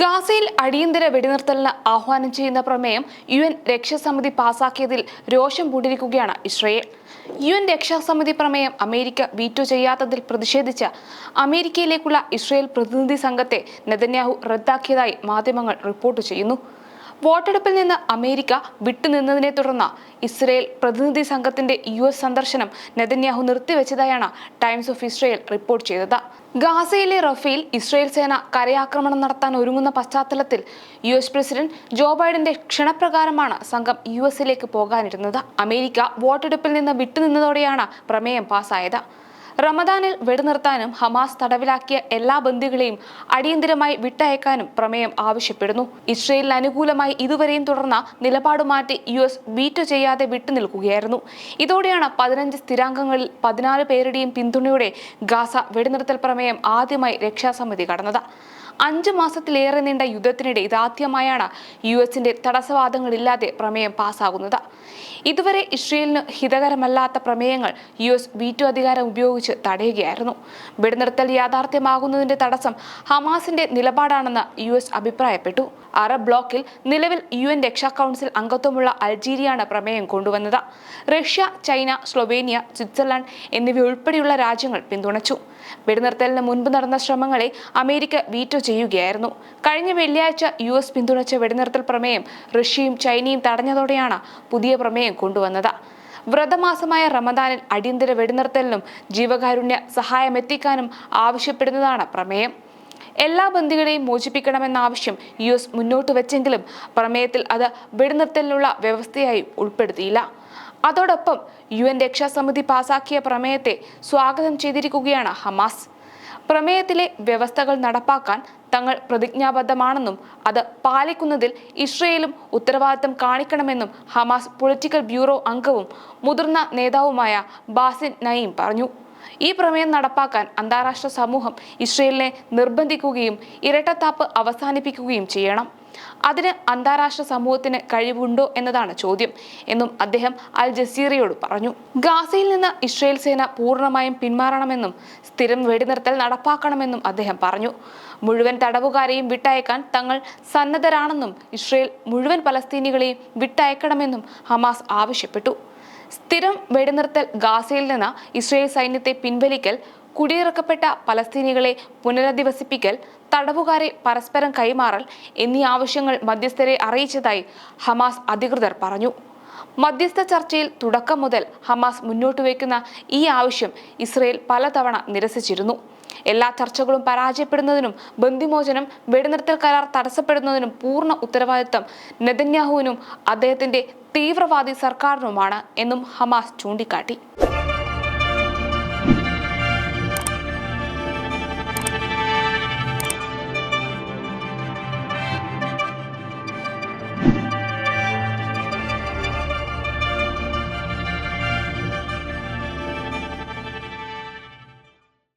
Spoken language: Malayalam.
ഗാസയിൽ അടിയന്തര വെടിനിർത്തലിന് ആഹ്വാനം ചെയ്യുന്ന പ്രമേയം യു എൻ രക്ഷാസമിതി പാസാക്കിയതിൽ രോഷം പൂണ്ടിരിക്കുകയാണ് ഇസ്രയേൽ. യു എൻ രക്ഷാസമിതി പ്രമേയം അമേരിക്ക വീറ്റോ ചെയ്യാത്തതിൽ പ്രതിഷേധിച്ച അമേരിക്കയിലേക്കുള്ള ഇസ്രയേൽ പ്രതിനിധി സംഘത്തെ നെതന്യാഹു റദ്ദാക്കിയതായി മാധ്യമങ്ങൾ റിപ്പോർട്ട് ചെയ്യുന്നു. വോട്ടെടുപ്പിൽ നിന്ന് അമേരിക്ക വിട്ടുനിന്നതിനെ തുടർന്ന് ഇസ്രയേൽ പ്രതിനിധി സംഘത്തിന്റെ യു എസ് സന്ദർശനം നെതന്യാഹു നിർത്തിവെച്ചതായാണ് ടൈംസ് ഓഫ് ഇസ്രയേൽ റിപ്പോർട്ട് ചെയ്തത്. ഗാസയിലെ റഫേൽ ഇസ്രയേൽ സേന കരയാക്രമണം നടത്താൻ ഒരുങ്ങുന്ന പശ്ചാത്തലത്തിൽ യു എസ് പ്രസിഡന്റ് ജോ ബൈഡന്റെ ക്ഷണപ്രകാരമാണ് സംഘം യു എസിലേക്ക് പോകാനിരുന്നത്. അമേരിക്ക വോട്ടെടുപ്പിൽ നിന്ന് വിട്ടുനിന്നതോടെയാണ് പ്രമേയം പാസ്സായത് റമദാനിൽ വെടിനിർത്താനും ഹമാസ് തടവിലാക്കിയ എല്ലാ ബന്ദികളെയും അടിയന്തിരമായി വിട്ടയക്കാനും പ്രമേയം ആവശ്യപ്പെടുന്നു. ഇസ്രയേലിന് അനുകൂലമായി ഇതുവരെയും തുടർന്ന നിലപാട് മാറ്റി യു എസ് വീറ്റോ ചെയ്യാതെ വിട്ടുനിൽക്കുകയായിരുന്നു ഇതോടെയാണ് പതിനഞ്ച് സ്ഥിരാംഗങ്ങളിൽ പതിനാല് പേരുടെയും പിന്തുണയോടെ ഗാസ വെടിനിർത്തൽ പ്രമേയം ആദ്യമായി രക്ഷാസമിതി കടന്നത്. അഞ്ച് മാസത്തിലേറെ നീണ്ട യുദ്ധത്തിനിടെ ഇതാദ്യമായാണ് യു എസിന്റെ തടസ്സവാദങ്ങളില്ലാതെ പ്രമേയം പാസ്സാകുന്നത് ഇതുവരെ ഇസ്രയേലിന് ഹിതകരമല്ലാത്ത പ്രമേയങ്ങൾ യു എസ് വീറ്റോ അധികാരം ഉപയോഗിച്ച് തടയുകയായിരുന്നു. വെടിനിർത്തൽ യാഥാർത്ഥ്യമാകുന്നതിന്റെ തടസ്സം ഹമാസിന്റെ നിലപാടാണെന്ന് യു എസ് അഭിപ്രായപ്പെട്ടു. അറബ് ബ്ലോക്കിൽ നിലവിൽ യു എൻ രക്ഷാ കൗൺസിൽ അംഗത്വമുള്ള അൾജീരിയാണ് പ്രമേയം കൊണ്ടുവന്നത്. റഷ്യ ചൈന സ്ലൊവേനിയ സ്വിറ്റ്സർലൻഡ് എന്നിവയുൾപ്പെടെയുള്ള രാജ്യങ്ങൾ പിന്തുണച്ചു. വെടിനിർത്തലിന് മുൻപ് നടന്ന ശ്രമങ്ങളെ അമേരിക്ക വീറ്റോ ചെയ്യുകയായിരുന്നു. കഴിഞ്ഞ വെള്ളിയാഴ്ച യു എസ് പിന്തുണച്ച വെടിനിർത്തൽ പ്രമേയം റഷ്യയും ചൈനയും തടഞ്ഞതോടെയാണ് പുതിയ പ്രമേയം കൊണ്ടുവന്നത്. വ്രതമാസമായ റമദാനിൽ അടിയന്തര വെടിനിർത്തലിനും ജീവകാരുണ്യ സഹായം എത്തിക്കാനും ആവശ്യപ്പെടുന്നതാണ് പ്രമേയം. എല്ലാ ബന്ദികളെയും മോചിപ്പിക്കണമെന്ന ആവശ്യം യു എസ് മുന്നോട്ട് വെച്ചെങ്കിലും പ്രമേയത്തിൽ അത് വെടിനിർത്തലിനുള്ള വ്യവസ്ഥയായി ഉൾപ്പെടുത്തിയില്ല. അതോടൊപ്പം യു എൻ രക്ഷാസമിതി പാസാക്കിയ പ്രമേയത്തെ സ്വാഗതം ചെയ്തിരിക്കുകയാണ് ഹമാസ്. പ്രമേയത്തിലെ വ്യവസ്ഥകൾ നടപ്പാക്കാൻ തങ്ങൾ പ്രതിജ്ഞാബദ്ധമാണെന്നും അത് പാലിക്കുന്നതിൽ ഇസ്രയേലും ഉത്തരവാദിത്തം കാണിക്കണമെന്നും ഹമാസ് പൊളിറ്റിക്കൽ ബ്യൂറോ അംഗവും മുതിർന്ന നേതാവുമായ ബാസിൻ നയീം പറഞ്ഞു. ഈ പ്രമേയം നടപ്പാക്കാൻ അന്താരാഷ്ട്ര സമൂഹം ഇസ്രയേലിനെ നിർബന്ധിക്കുകയും ഇരട്ടത്താപ്പ് അവസാനിപ്പിക്കുകയും ചെയ്യണം. അതിന് അന്താരാഷ്ട്ര സമൂഹത്തിന് കഴിവുണ്ടോ എന്നതാണ് ചോദ്യം എന്നും അദ്ദേഹം അൽ ജസീറയോട് പറഞ്ഞു. ഗാസയിൽ നിന്ന് ഇസ്രയേൽ സേന പൂർണമായും പിന്മാറണമെന്നും സ്ഥിരം വെടിനിർത്തൽ നടപ്പാക്കണമെന്നും അദ്ദേഹം പറഞ്ഞു. മുഴുവൻ തടവുകാരെയും വിട്ടയക്കാൻ തങ്ങൾ സന്നദ്ധരാണെന്നും ഇസ്രയേൽ മുഴുവൻ പലസ്തീനികളെയും വിട്ടയക്കണമെന്നും ഹമാസ് ആവശ്യപ്പെട്ടു. സ്ഥിരം വെടിനിർത്തൽ ഗാസയിൽ നിന്ന് ഇസ്രയേൽ സൈന്യത്തെ പിൻവലിക്കൽ കുടിയിറക്കപ്പെട്ട പലസ്തീനികളെ പുനരധിവസിപ്പിക്കൽ തടവുകാരെ പരസ്പരം കൈമാറൽ എന്നീ ആവശ്യങ്ങൾ മധ്യസ്ഥരെ അറിയിച്ചതായി ഹമാസ് അധികൃതർ പറഞ്ഞു. മധ്യസ്ഥ ചർച്ചയിൽ തുടക്കം മുതൽ ഹമാസ് മുന്നോട്ട് വയ്ക്കുന്ന ഈ ആവശ്യം ഇസ്രയേൽ പലതവണ നിരസിച്ചിരുന്നു. എല്ലാ ചർച്ചകളും പരാജയപ്പെടുന്നതിനും ബന്ദിമോചനം വെടിനിർത്തൽ കരാർ തടസ്സപ്പെടുന്നതിനും പൂർണ ഉത്തരവാദിത്തം നെതന്യാഹുവിനും അദ്ദേഹത്തിന്റെ തീവ്രവാദി സർക്കാരിനുമാണ് എന്നും ഹമാസ് ചൂണ്ടിക്കാട്ടി.